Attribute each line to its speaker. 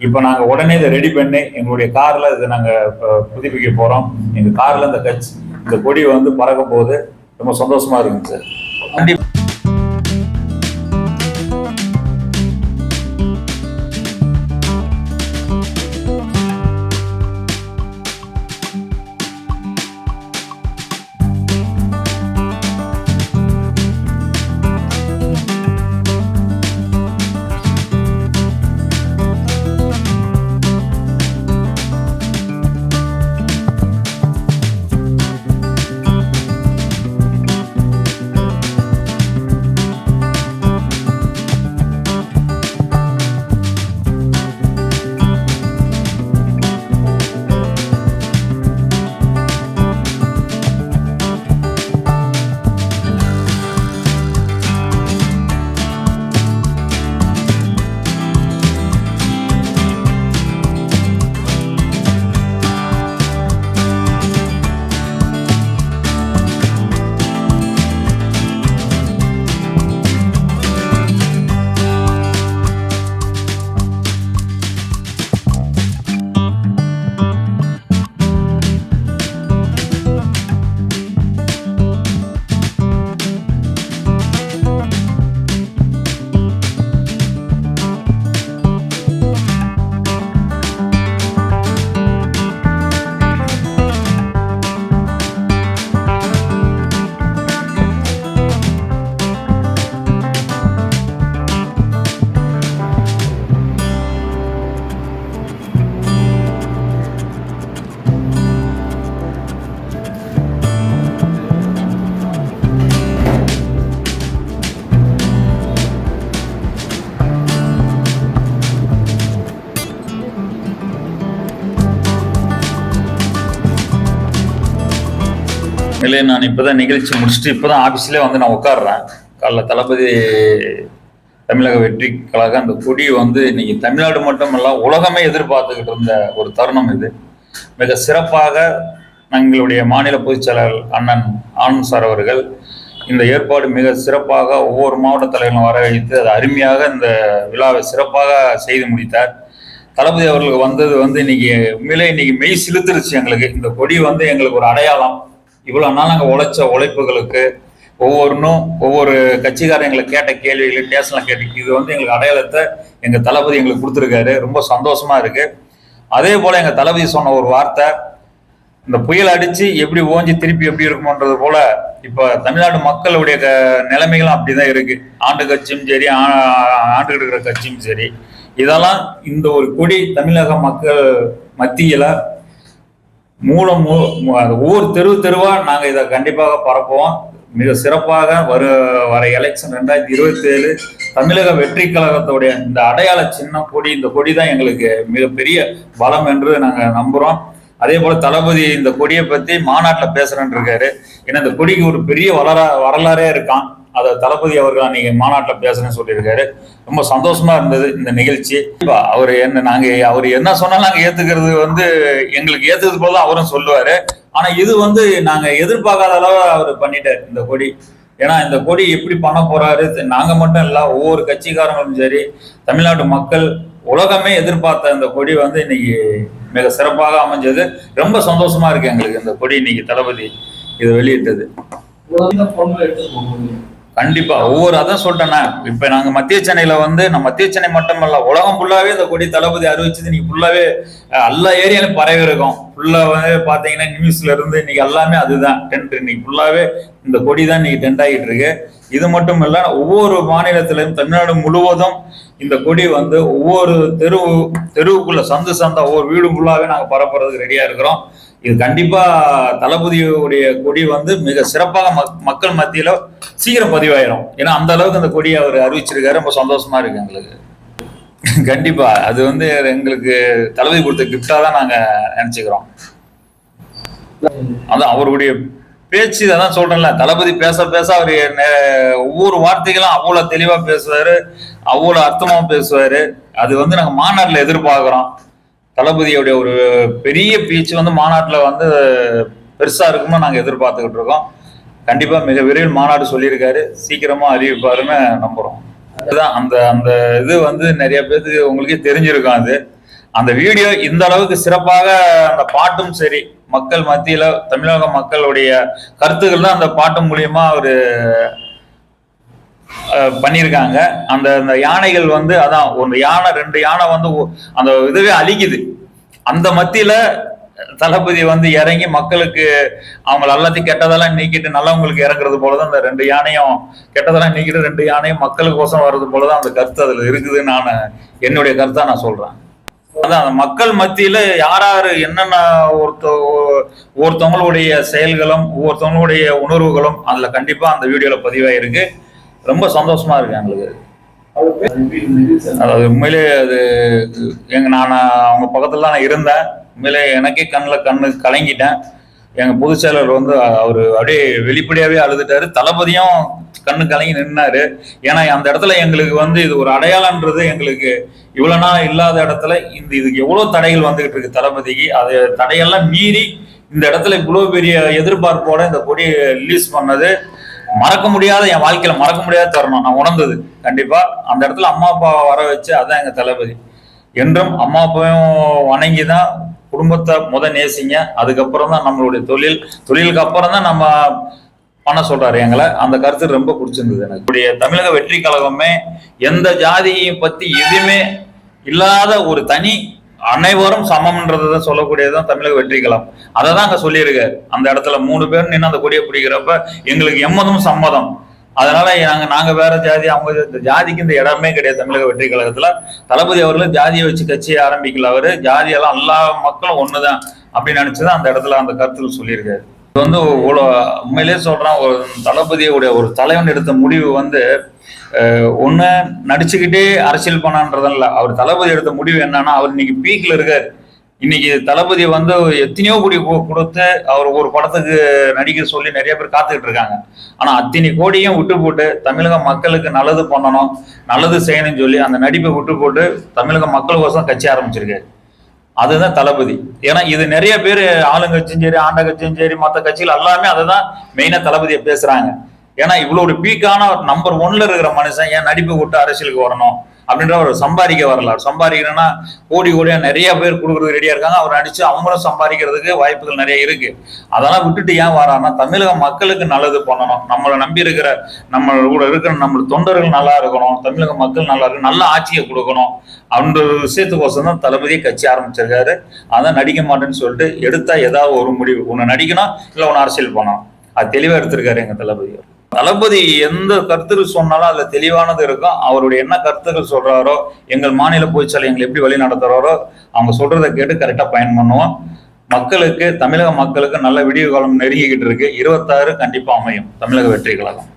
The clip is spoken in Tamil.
Speaker 1: இப்போ நாங்கள் உடனே இதை ரெடி பண்ணி எங்களுடைய காரில் இதை நாங்கள் புதுப்பிக்க போகிறோம் எங்கள் காரில் இந்த கட்சி இந்த கொடி வந்து பறக்க போகுது ரொம்ப சந்தோஷமாக இருக்குங்க சார். கண்டிப்பாக இல்லை நான் இப்போதான் நிகழ்ச்சி முடிச்சுட்டு இப்போதான் ஆஃபீஸ்லேயே வந்து நான் உட்காடுறேன் காலைல தளபதி தமிழக வெற்றி கழகம் அந்த கொடி வந்து இன்னைக்கு தமிழ்நாடு மட்டுமல்ல உலகமே எதிர்பார்த்துக்கிட்டு இருந்த ஒரு தருணம் இது. மிக சிறப்பாக எங்களுடைய மாநில பொதுச்செயலாளர் அண்ணன் ஆனந்த் சார் அவர்கள் இந்த ஏற்பாடு மிக சிறப்பாக ஒவ்வொரு மாவட்ட தலைவர்களும் வரவழைத்து அது அருமையாக இந்த விழாவை சிறப்பாக செய்து முடித்தார். தளபதி அவர்களுக்கு வந்தது வந்து இன்னைக்கு உண்மையிலே இன்னைக்கு மெய் சிலுத்துருச்சு எங்களுக்கு. இந்த கொடி வந்து எங்களுக்கு ஒரு அடையாளம். இவ்வளோ நாள் நாங்கள் உழைச்ச உழைப்புகளுக்கு ஒவ்வொன்றும் ஒவ்வொரு கட்சிக்காரங்களை கேட்ட கேள்விகள் டேஷன்லாம் கேட்டு இது வந்து எங்களுக்கு அடையாளத்தை எங்கள் தளபதி எங்களுக்கு கொடுத்துருக்காரு. ரொம்ப சந்தோஷமாக இருக்குது அதே போல் எங்கள் தளபதி சொன்ன ஒரு வார்த்தை இந்த புயல் அடித்து எப்படி ஓஞ்சி திருப்பி எப்படி இருக்குமோன்றது போல் இப்போ தமிழ்நாடு மக்களுடைய க நிலைமைகளும் அப்படி தான் இருக்குது ஆண்டு கட்சியும் சரி ஆ- இருக்கிற கட்சியும் சரி. இதெல்லாம் இந்த ஒரு கொடி தமிழக மக்கள் மத்தியில் மூலம் மூ- ஒவ்வொரு தெரு தெருவா நாங்க இதை கண்டிப்பாக பரப்புவோம். மிக சிறப்பாக வரும் வர எலெக்ஷன் ரெண்டாயிரத்தி இருபத்தி ஏழு தமிழக வெற்றி கழகத்துடைய இந்த அடையாள சின்ன கொடி இந்த கொடி தான் எங்களுக்கு மிகப்பெரிய பலம் என்று நாங்கள் நம்புகிறோம் அதே போல தளபதி இந்த கொடியை பத்தி மாநாட்டில் பேசுறேன்னு இருக்காரு. ஏன்னா இந்த கொடிக்கு ஒரு பெரிய வரலா வரலாறே இருக்கான் அதை தளபதி அவர்கள் அன்னைக்கு மாநாட்டில் பேசுறேன்னு சொல்லியிருக்காரு. ரொம்ப சந்தோஷமா இருந்தது இந்த நிகழ்ச்சி. அவர் என்ன நாங்க அவர் என்ன சொன்னாலும் நாங்க ஏத்துக்கிறது வந்து எங்களுக்கு ஏத்துக்கிறது போல தான் அவரும் சொல்லுவாரு. ஆனா இது வந்து நாங்க எதிர்பார்க்காத அளவு அவர் பண்ணிட்டாரு இந்த கொடி. ஏன்னா இந்த கொடி எப்படி பண்ண போறாரு நாங்க மட்டும் இல்ல ஒவ்வொரு கட்சிக்காரங்களும் சரி தமிழ்நாட்டு மக்கள் உலகமே எதிர்பார்த்த இந்த கொடி வந்து இன்னைக்கு மிக சிறப்பாக அமைஞ்சது. ரொம்ப சந்தோஷமா இருக்கு எங்களுக்கு இந்த கொடி இன்னைக்கு தளபதி இது வெளியிட்டது.
Speaker 2: எடுத்து
Speaker 1: கண்டிப்பா. ஒவ்வொரு அதான் சொல்லிட்டேன்னா இப்ப நாங்க மத்திய சென்னையில வந்து நம்ம மத்திய சென்னை மட்டுமல்ல உலகம் ஃபுல்லாவே இந்த கொடி தளபதி அறிவிச்சது நீங்க ஃபுல்லாவே எல்லா ஏரியாலும் பரவி இருக்கும். ஃபுல்லாகவே பார்த்தீங்கன்னா நியூஸ்ல இருந்து இன்னைக்கு எல்லாமே அதுதான். டென்ட் இன்னைக்கு ஃபுல்லாகவே இந்த கொடி தான் இன்னைக்கு டென்ட் ஆகிட்டு இருக்கு இது மட்டும் இல்ல ஒவ்வொரு மாநிலத்திலும் தமிழ்நாடு முழுவதும் இந்த கொடி வந்து ஒவ்வொரு தெரு தெருவுக்குள்ள சந்து சந்தா ஒவ்வொரு வீடு ஃபுல்லாகவே நாங்கள் பரப்புறதுக்கு ரெடியா இருக்கிறோம். இது கண்டிப்பா தளபதியுடைய கொடி வந்து மிக சிறப்பாக மக்- மக்கள் மத்தியில சீக்கிரம் பதிவாயிரும். ஏன்னா அந்த அளவுக்கு அந்த கொடியை அவர் அறிவிச்சிருக்காரு. ரொம்ப சந்தோஷமா இருக்கு எங்களுக்கு. கண்டிப்பா. அது வந்து எங்களுக்கு தளபதி கொடுத்த கிஃப்டா தான் நாங்க நினைச்சுக்கிறோம். அதான் அவருடைய பேச்சு அதான் சொல்றேன்ல. தளபதி பேச பேச அவர் ஒவ்வொரு வார்த்தைகளும் அவ்வளவு தெளிவா பேசுவாரு அவ்வளவு அர்த்தமா பேசுவாரு. அது வந்து நாங்க மாநாட்டில் எதிர்பார்க்கிறோம். தளபதியுடைய ஒரு பெரிய பேச்சு வந்து மாநாட்டில் வந்து பெருசா இருக்கும்னு நாங்க எதிர்பார்த்துக்கிட்டு இருக்கோம். கண்டிப்பா மிக விரைவில் மாநாடு சொல்லியிருக்காரு. சீக்கிரமா அறிவிப்பாருன்னு நம்புறோம். அதுதான் அந்த அந்த இது வந்து நிறைய பேருக்கு உங்களுக்கே தெரிஞ்சிருக்கும் அது. அந்த வீடியோ இந்த அளவுக்கு சிறப்பாக அந்த பாட்டும் சரி மக்கள் மத்தியில தமிழக மக்களுடைய கருத்துக்கள் தான் அந்த பாட்டு மூலியமா அவரு பண்ணியிருக்காங்க. அந்த அந்த யானைகள் வந்து அதான் ஒரு யானை ரெண்டு யானை வந்து அந்த இதுவே அழிக்குது. அந்த மத்தியில தளபதி வந்து இறங்கி மக்களுக்கு அவங்க எல்லாத்தையும் கெட்டதெல்லாம் நீக்கிட்டு நல்லவங்களுக்கு இறங்குறது போலதான் அந்த ரெண்டு யானையும் கெட்டதெல்லாம் நீக்கிட்டு ரெண்டு யானையும் மக்களுக்கு கோசம் வர்றது போலதான் அந்த கருத்து அதுல இருக்குதுன்னு நான் என்னுடைய கருத்தா நான் சொல்றேன். அதான் அந்த மக்கள் மத்தியில யாராரு என்னென்ன ஒருத்த ஒவ்வொருத்தவங்களுடைய செயல்களும் ஒவ்வொருத்தவங்களுடைய உணர்வுகளும் அதுல கண்டிப்பா அந்த வீடியோல பதிவாயிருக்கு. ரொம்ப சந்தோஷமா இருக்கு எங்களுக்கு.
Speaker 2: அவர்
Speaker 1: அதாவது உண்மையிலே அது எங்க நான் அவங்க பக்கத்துல தான் நான் இருந்தேன். உண்மையிலே எனக்கே கண்ணில் கண்ணு கலங்கிட்டேன். எங்கள் பொதுச் செயலர் வந்து அவர் அப்படியே வெளிப்படையாகவே அழுதுட்டாரு. தளபதியும் கண்ணு கலங்கி நின்னாரு. ஏன்னா அந்த இடத்துல எங்களுக்கு வந்து இது ஒரு அடையாளன்றது எங்களுக்கு இவ்வளோ நாள் இல்லாத இடத்துல இந்த இதுக்கு எவ்வளோ தடைகள் வந்துகிட்டு இருக்கு தளபதிக்கு. அது தடையெல்லாம் மீறி இந்த இடத்துல இவ்வளோ பெரிய எதிர்பார்ப்போட இந்த கொடியை ரிலீஸ் பண்ணது மறக்க முடியாத என் வாழ்க்கையில மறக்க முடியாத தருணம். நான் உணர்ந்தது. கண்டிப்பா அந்த இடத்துல அம்மா அப்பாவை வர வச்சு அதான் எங்க தளபதி. என்றும் அம்மா அப்பாவையும் வணங்கி தான் குடும்பத்தை முத நேசிங்க. அதுக்கப்புறம் தான் நம்மளுடைய தொழில். தொழிலுக்கு அப்புறம் தான் நம்ம பண்ண சொல்றாரு எங்களை. அந்த கருத்து ரொம்ப பிடிச்சிருந்தது எனக்கு. தமிழக வெற்றி கழகமே எந்த ஜாதியையும் பத்தி எதுவுமே இல்லாத ஒரு தனி அனைவரும் சமம்ன்றதை தான் சொல்லக்கூடியதுதான் தமிழக வெற்றி கழகம். அதை தான் அங்க சொல்லியிருக்காரு. அந்த இடத்துல மூணு பேர் நின்று அந்த கொடியை பிடிக்கிறப்ப எங்களுக்கு எம்மதம் சம்மதம். அதனால நாங்க நாங்க வேற ஜாதி அவங்க இந்த ஜாதிக்கு இந்த இடமே கிடையாது தமிழக வெற்றி கழகத்துல. தளபதி அவர்கள் ஜாதியை வச்சு கட்சியை ஆரம்பிக்கல அவரு. ஜாதியெல்லாம் எல்லா மக்களும் ஒண்ணுதான் அப்படின்னு நினைச்சுதான் அந்த இடத்துல அந்த கருத்துல சொல்லியிருக்காரு. இது வந்து இவ்வளோ உண்மையிலே சொல்கிறான் ஒரு தளபதியுடைய ஒரு தலைவன் எடுத்த முடிவு வந்து ஒன்று நடிச்சுக்கிட்டே அரசியல் பண்ணான்றதில்ல. அவர் தளபதி எடுத்த முடிவு என்னன்னா அவர் இன்னைக்கு பீக்ல இருக்காரு. இன்னைக்கு தளபதி வந்து எத்தனையோ கோடி கொடுத்து அவர் ஒரு படத்துக்கு நடிக்க சொல்லி நிறைய பேர் காத்துக்கிட்டு இருக்காங்க. ஆனா அத்தனை கோடியும் விட்டு போட்டு தமிழக மக்களுக்கு நல்லது பண்ணணும் நல்லது செய்யணும்னு சொல்லி அந்த நடிப்பை விட்டு போட்டு தமிழக மக்களுக்கோசம் கட்சி ஆரம்பிச்சிருக்காரு அதுதான் தளபதி. ஏன்னா இது நிறைய பேர் ஆளுங்கட்சியும் சரி ஆண்ட கட்சியும் சரி மற்ற கட்சிகள் எல்லாமே அதை தான் மெயினா தளபதியை பேசுறாங்க. ஏன்னா இவ்வளோ ஒரு பீக்கான நம்பர் ஒன்ல இருக்கிற மனுஷன் ஏன் நடிப்பு விட்டு அரசியலுக்கு வரணும்? அப்படின்ற ஒரு சம்பாதிக்க வரல சம்பாதிக்கிறேன்னா சம்பாதிக்கணும்னா கோடி கோடியா நிறைய பேர் கொடுக்குறது ரெடியா இருக்காங்க. அவர் நடிச்சு அவங்களும் சம்பாதிக்கிறதுக்கு வாய்ப்புகள் நிறைய இருக்கு. அதெல்லாம் விட்டுட்டு ஏன் வரான்னா தமிழக மக்களுக்கு நல்லது பண்ணணும். நம்மளை நம்பி இருக்கிற நம்ம கூட இருக்கிற நம்ம தொண்டர்கள் நல்லா இருக்கணும். தமிழக மக்கள் நல்லா இருக்கணும் நல்ல ஆட்சியை கொடுக்கணும். அந்த ஒரு விஷயத்துக்கோசம் தான் தளபதியை கட்சி ஆரம்பிச்சிருக்காரு. அதான் நடிக்க மாட்டேன்னு சொல்லிட்டு எடுத்தா ஏதாவது ஒரு முடிவு. ஒன்று நடிக்கணும் இல்லை ஒன்று அரசியல் பண்ணணும். அது தெளிவா எடுத்திருக்காரு எங்க தளபதி தளபதி எந்த கருத்துக்கள் சொன்னாலும் அதுல தெளிவானது இருக்கும். அவருடைய என்ன கருத்துக்கள் சொல்றாரோ எங்கள் மாநில பொதுச்செயலர் எங்களை எப்படி வழி நடத்துறாரோ அவங்க சொல்றதை கேட்டு கரெக்டா பயன் பண்ணுவோம். மக்களுக்கு தமிழக மக்களுக்கு நல்ல விடிய காலம் நெருங்கிக்கிட்டு இருக்கு. இருபத்தாறு கண்டிப்பா அமையும் தமிழக வெற்றி கழகம்.